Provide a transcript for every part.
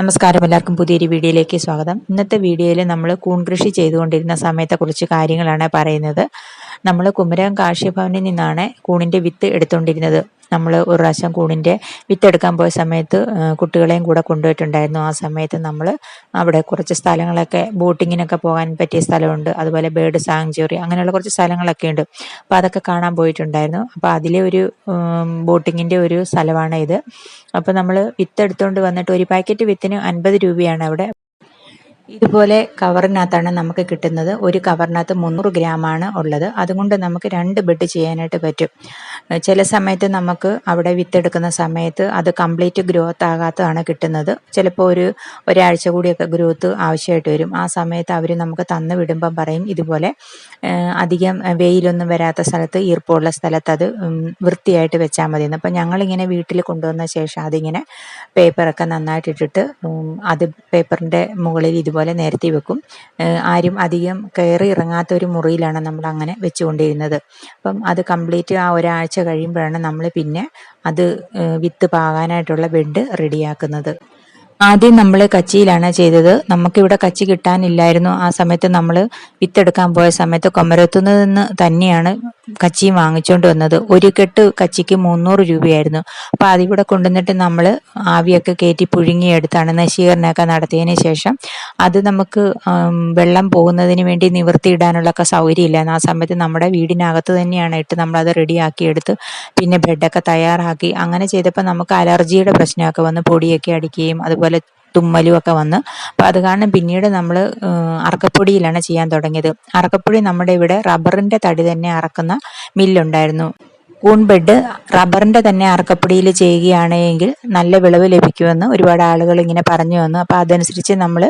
നമസ്കാരം. എല്ലാവർക്കും പുതിയൊരു വീഡിയോയിലേക്ക് സ്വാഗതം. ഇന്നത്തെ വീഡിയോയിൽ നമ്മൾ കൂൺ കൃഷി ചെയ്തുകൊണ്ടിരുന്ന സമയത്തെ കുറിച്ച് കാര്യങ്ങളാണ് പറയുന്നത്. നമ്മൾ കുമരകം കാർഷിക ഭവനിൽ നിന്നാണ് കൂണിന്റെ വിത്ത് എടുത്തുകൊണ്ടിരുന്നത് നമ്മൾ ഒരു പ്രാവശ്യം കൂണിന്റെ വിത്ത് എടുക്കാൻ പോയ സമയത്ത് കുട്ടികളെയും കൂടെ കൊണ്ടുപോയിട്ടുണ്ടായിരുന്നു. ആ സമയത്ത് നമ്മൾ അവിടെ കുറച്ച് സ്ഥലങ്ങളൊക്കെ ബോട്ടിങ്ങിനൊക്കെ പോകാൻ പറ്റിയ സ്ഥലമുണ്ട്. അതുപോലെ ബേർഡ് സാങ്ച്വറി അങ്ങനെയുള്ള കുറച്ച് സ്ഥലങ്ങളൊക്കെ ഉണ്ട്. അപ്പോൾ അതൊക്കെ കാണാൻ പോയിട്ടുണ്ടായിരുന്നു. അപ്പോൾ അതിലെ ഒരു ബോട്ടിങ്ങിന്റെ ഒരു സ്ഥലമാണ് ഇത് അപ്പോൾ നമ്മൾ വിത്ത് എടുത്തുകൊണ്ട് വന്നിട്ട് ഒരു പാക്കറ്റ് വിത്തിന് അൻപത് രൂപയാണ് അവിടെ. ഇതുപോലെ കവറിനകത്താണ് നമുക്ക് കിട്ടുന്നത്. ഒരു കവറിനകത്ത് മുന്നൂറ് ഗ്രാമാണ് ഉള്ളത്. അതുകൊണ്ട് നമുക്ക് രണ്ട് ബെഡ് ചെയ്യാനായിട്ട് പറ്റും. ചില സമയത്ത് നമുക്ക് അവിടെ വിത്തെടുക്കുന്ന സമയത്ത് അത് കംപ്ലീറ്റ് ഗ്രോത്ത് ആകാത്തതാണ് കിട്ടുന്നത്. ചിലപ്പോൾ ഒരു ഒരാഴ്ച കൂടിയൊക്കെ ഗ്രോത്ത് ആവശ്യമായിട്ട് വരും. ആ സമയത്ത് അവർ നമുക്ക് തന്നു വിടുമ്പം പറയും ഇതുപോലെ അധികം വെയിലൊന്നും വരാത്ത സ്ഥലത്ത് ഈർപ്പമുള്ള സ്ഥലത്ത് അത് വൃത്തിയായിട്ട് വെച്ചാൽ മതി അപ്പം ഞങ്ങളിങ്ങനെ വീട്ടിൽ കൊണ്ടുവന്ന ശേഷം അതിങ്ങനെ പേപ്പറൊക്കെ നന്നായിട്ട് ഇട്ടിട്ട് അത് പേപ്പറിന്റെ മുകളിൽ ഇതുപോലെ പോലെ നേരത്തെ വെക്കും. ആരും അധികം കയറി ഇറങ്ങാത്ത ഒരു മുറിയിലാണ് നമ്മൾ അങ്ങനെ വെച്ചുകൊണ്ടിരുന്നത്. അപ്പം അത് കംപ്ലീറ്റ് ആ ഒരാഴ്ച കഴിയുമ്പോഴാണ് നമ്മൾ പിന്നെ അത് വിത്ത് പാകാനായിട്ടുള്ള ബെഡ് റെഡിയാക്കുന്നത്. ആദ്യം നമ്മൾ കച്ചിയിലാണ് ചെയ്തത്. നമുക്കിവിടെ കച്ചി കിട്ടാനില്ലായിരുന്നു. ആ സമയത്ത് നമ്മൾ വിത്തെടുക്കാൻ പോയ സമയത്ത് കൊമരത്തുനിന്ന് നിന്ന് തന്നെയാണ് കച്ചിയും വാങ്ങിച്ചുകൊണ്ട് വന്നത്. ഒരു കെട്ട് കച്ചിക്ക് മുന്നൂറ് രൂപയായിരുന്നു. അപ്പൊ അതിവിടെ കൊണ്ടുവന്നിട്ട് നമ്മൾ ആവിയൊക്കെ കയറ്റി പുഴുങ്ങിയെടുത്താണ് നശീകരണമൊക്കെ നടത്തിയതിന് ശേഷം അത് നമുക്ക് വെള്ളം പോകുന്നതിന് വേണ്ടി നിവർത്തിയിടാനുള്ളൊക്കെ സൗകര്യമില്ല ആ സമയത്ത് നമ്മുടെ വീടിനകത്ത് തന്നെയാണ് ഇട്ട് നമ്മളത് റെഡിയാക്കി എടുത്ത് പിന്നെ ബെഡൊക്കെ തയ്യാറാക്കി. അങ്ങനെ ചെയ്തപ്പോൾ നമുക്ക് അലർജിയുടെ പ്രശ്നമൊക്കെ വന്ന് പൊടിയൊക്കെ അടിക്കുകയും അതുപോലെ തുമ്മലും ഒക്കെ വന്ന്. അപ്പം അത് കാരണം പിന്നീട് നമ്മൾ അറക്കപ്പൊടിയിലാണ് ചെയ്യാൻ തുടങ്ങിയത്. അറക്കപ്പൊടി നമ്മുടെ ഇവിടെ റബ്ബറിന്റെ തടി തന്നെ അറക്കുന്ന മില്ലുണ്ടായിരുന്നു. കൂൺ ബെഡ് റബ്ബറിന്റെ തന്നെ അറക്കപ്പൊടിയിൽ ചെയ്യുകയാണെങ്കിൽ നല്ല വിളവ് ലഭിക്കുമെന്ന് ഒരുപാട് ആളുകൾ ഇങ്ങനെ പറഞ്ഞു വന്നു. അപ്പോൾ അതനുസരിച്ച് നമ്മൾ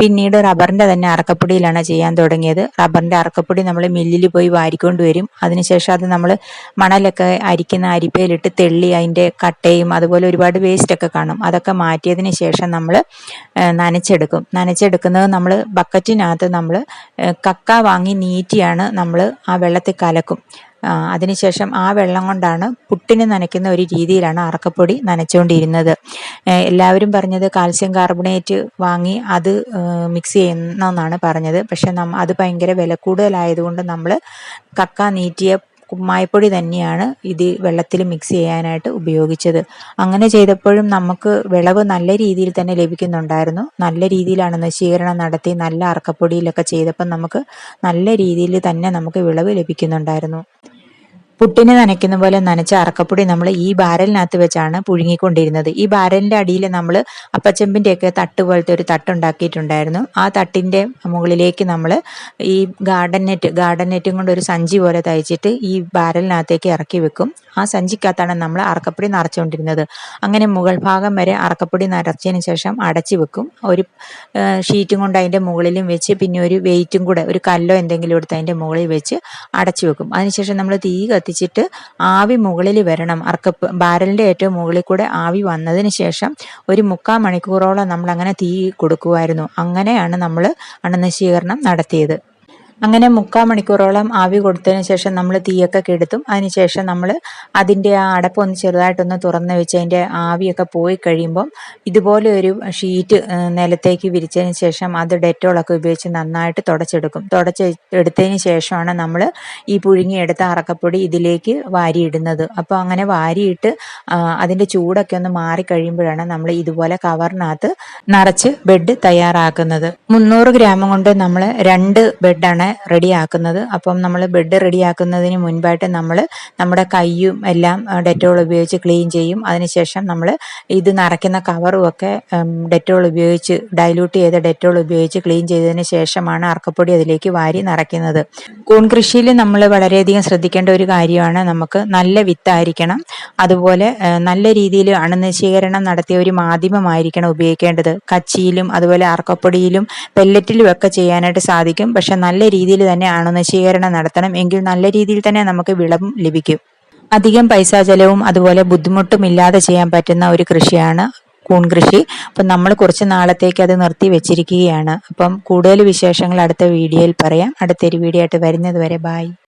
പിന്നീട് റബ്ബറിന്റെ തന്നെ അറക്കപ്പൊടിയിലാണ് ചെയ്യാൻ തുടങ്ങിയത്. റബ്ബറിന്റെ അറക്കപ്പൊടി നമ്മൾ മില്ലിൽ പോയി വാരിക്കൊണ്ട് വരും. അതിനുശേഷം അത് നമ്മൾ മണലൊക്കെ അരിക്കുന്ന അരിപ്പയിലിട്ട് തെള്ളി അതിന്റെ കട്ടയും അതുപോലെ ഒരുപാട് വേസ്റ്റൊക്കെ കാണും. അതൊക്കെ മാറ്റിയതിന് ശേഷം നമ്മൾ നനച്ചെടുക്കും. നനച്ചെടുക്കുന്നത് നമ്മൾ ബക്കറ്റിനകത്ത് നമ്മൾ കക്ക വാങ്ങി നീറ്റിയാണ് നമ്മൾ ആ വെള്ളത്തിൽ കലക്കും. അതിനുശേഷം ആ വെള്ളം കൊണ്ടാണ് പുട്ടിന് നനയ്ക്കുന്ന ഒരു രീതിയിലാണ് അറക്കപ്പൊടി നനച്ചുകൊണ്ടിരുന്നത് എല്ലാവരും പറഞ്ഞത് കാൽസ്യം കാർബണേറ്റ് വാങ്ങി അത് മിക്സ് ചെയ്യുന്നതെന്നാണ് പറഞ്ഞത്. പക്ഷെ അത് ഭയങ്കര വില കൂടുതലായതുകൊണ്ട് നമ്മൾ കക്ക നീറ്റിയ കുമ്മായപ്പൊടി തന്നെയാണ് ഇത് വെള്ളത്തിൽ മിക്സ് ചെയ്യാനായിട്ട് ഉപയോഗിച്ചത്. അങ്ങനെ ചെയ്തപ്പോഴും നമുക്ക് വിളവ് നല്ല രീതിയിൽ തന്നെ ലഭിക്കുന്നുണ്ടായിരുന്നു. നല്ല രീതിയിലാണ് നശീകരണം നടത്തി നല്ല അറക്കപ്പൊടിയിലൊക്കെ ചെയ്തപ്പോൾ നമുക്ക് നല്ല രീതിയിൽ തന്നെ നമുക്ക് വിളവ് ലഭിക്കുന്നുണ്ടായിരുന്നു. പുട്ടിന് നനയ്ക്കുന്ന പോലെ നനച്ച അറക്കപ്പൊടി നമ്മൾ ഈ ബാരലിനകത്ത് വെച്ചാണ് പുഴുങ്ങിക്കൊണ്ടിരുന്നത്. ഈ ബാരലിന്റെ അടിയിൽ നമ്മൾ അപ്പച്ചെമ്പിന്റെ ഒക്കെ തട്ട് പോലത്തെ ഒരു തട്ടുണ്ടാക്കിയിട്ടുണ്ടായിരുന്നു ആ തട്ടിന്റെ മുകളിലേക്ക് നമ്മൾ ഈ ഗാർഡൻ നെറ്റ് ഗാർഡൻ നെറ്റും കൊണ്ട് ഒരു സഞ്ചി പോലെ തയ്ച്ചിട്ട് ഈ ബാരലിനകത്തേക്ക് ഇറക്കി വെക്കും. ആ സഞ്ചിക്കകത്താണ് നമ്മൾ അറക്കപ്പൊടി നിറച്ചുകൊണ്ടിരുന്നത്. അങ്ങനെ മുകൾ ഭാഗം വരെ അറക്കപ്പൊടി നിറച്ചതിന് ശേഷം അടച്ചു വെക്കും. ഒരു ഷീറ്റും കൊണ്ട് അതിന്റെ മുകളിലും വെച്ച് പിന്നെ ഒരു വെയിറ്റും കൂടെ ഒരു കല്ലോ എന്തെങ്കിലും എടുത്ത് അതിന്റെ മുകളിൽ വെച്ച് അടച്ചു വെക്കും. അതിനുശേഷം നമ്മൾ തീ കത്തിച്ചിട്ട് ആവി മുകളിൽ വരണം. അർക്കപ്പ് ബാരലിന്റെ ഏറ്റവും മുകളിൽ കൂടെ ആവി വന്നതിന് ശേഷം ഒരു മുക്കാൽ മണിക്കൂറോളം നമ്മൾ അങ്ങനെ തീ കൊടുക്കുമായിരുന്നു അങ്ങനെയാണ് നമ്മൾ അണുനശീകരണം നടത്തിയത്. അങ്ങനെ മുക്കാൽ മണിക്കൂറോളം ആവി കൊടുത്തതിന് ശേഷം നമ്മൾ തീയൊക്കെ കെടുത്തും. അതിനുശേഷം നമ്മൾ അതിന്റെ ആ അടപ്പ് ഒന്ന് ചെറുതായിട്ടൊന്ന് തുറന്ന് വെച്ച് അതിന്റെ ആവിയൊക്കെ പോയി കഴിയുമ്പം ഇതുപോലെ ഒരു ഷീറ്റ് നിലത്തേക്ക് വിരിച്ചതിന് ശേഷം അത് ഡെറ്റോളൊക്കെ ഉപയോഗിച്ച് നന്നായിട്ട് തുടച്ചെടുക്കും. തുടച്ച് എടുത്തതിന് ശേഷമാണ് നമ്മൾ ഈ പുഴുങ്ങിയെടുത്ത അറക്കപ്പൊടി ഇതിലേക്ക് വാരിയിടുന്നത്. അപ്പോൾ അങ്ങനെ വാരിയിട്ട് അതിന്റെ ചൂടൊക്കെ ഒന്ന് മാറി കഴിയുമ്പോഴാണ് നമ്മൾ ഇതുപോലെ കവറിനകത്ത് നിറച്ച് ബെഡ് തയ്യാറാക്കുന്നത്. മുന്നൂറ് ഗ്രാം കൊണ്ട് നമ്മൾ രണ്ട് ബെഡാണ് റെഡിയാക്കുന്നത്. അപ്പം നമ്മൾ ബെഡ് റെഡിയാക്കുന്നതിന് മുൻപായിട്ട് നമ്മൾ നമ്മുടെ കൈയും എല്ലാം ഡെറ്റോൾ ഉപയോഗിച്ച് ക്ലീൻ ചെയ്യും. അതിനുശേഷം നമ്മൾ ഇത് നിറയ്ക്കുന്ന കവറും ഒക്കെ ഡെറ്റോൾ ഉപയോഗിച്ച് ഡൈലൂട്ട് ചെയ്ത ഡെറ്റോൾ ഉപയോഗിച്ച് ക്ലീൻ ചെയ്തതിന് ശേഷമാണ് അറക്കപ്പൊടി അതിലേക്ക് വാരി നിറയ്ക്കുന്നത്. കൂൺ കൃഷിയിൽ നമ്മൾ വളരെയധികം ശ്രദ്ധിക്കേണ്ട ഒരു കാര്യമാണ് നമുക്ക് നല്ല വിത്തായിരിക്കണം. അതുപോലെ നല്ല രീതിയിൽ അണുനശീകരണം നടത്തിയ ഒരു മാധ്യമമായിരിക്കണം ഉപയോഗിക്കേണ്ടത്. കച്ചിയിലും അതുപോലെ അറക്കപ്പൊടിയിലും പെല്ലറ്റിലും ഒക്കെ ചെയ്യാനായിട്ട് സാധിക്കും. പക്ഷെ നല്ല രീതിയിൽ തന്നെ അണുനശീകരണം നടത്തണം. എങ്കിൽ നല്ല രീതിയിൽ തന്നെ നമുക്ക് വിളവും ലഭിക്കും. അധികം പൈസ ചെലവും അതുപോലെ ബുദ്ധിമുട്ടും ഇല്ലാതെ ചെയ്യാൻ പറ്റുന്ന ഒരു കൃഷിയാണ് കൂൺ കൃഷി. അപ്പം നമ്മൾ കുറച്ച് നാളത്തേക്ക് അത് നിർത്തി വെച്ചിരിക്കുകയാണ്. അപ്പം കൂടുതൽ വിശേഷങ്ങൾ അടുത്ത വീഡിയോയിൽ പറയാം. അടുത്തൊരു വീഡിയോ ആയിട്ട് വരുന്നത് വരെ ബായ്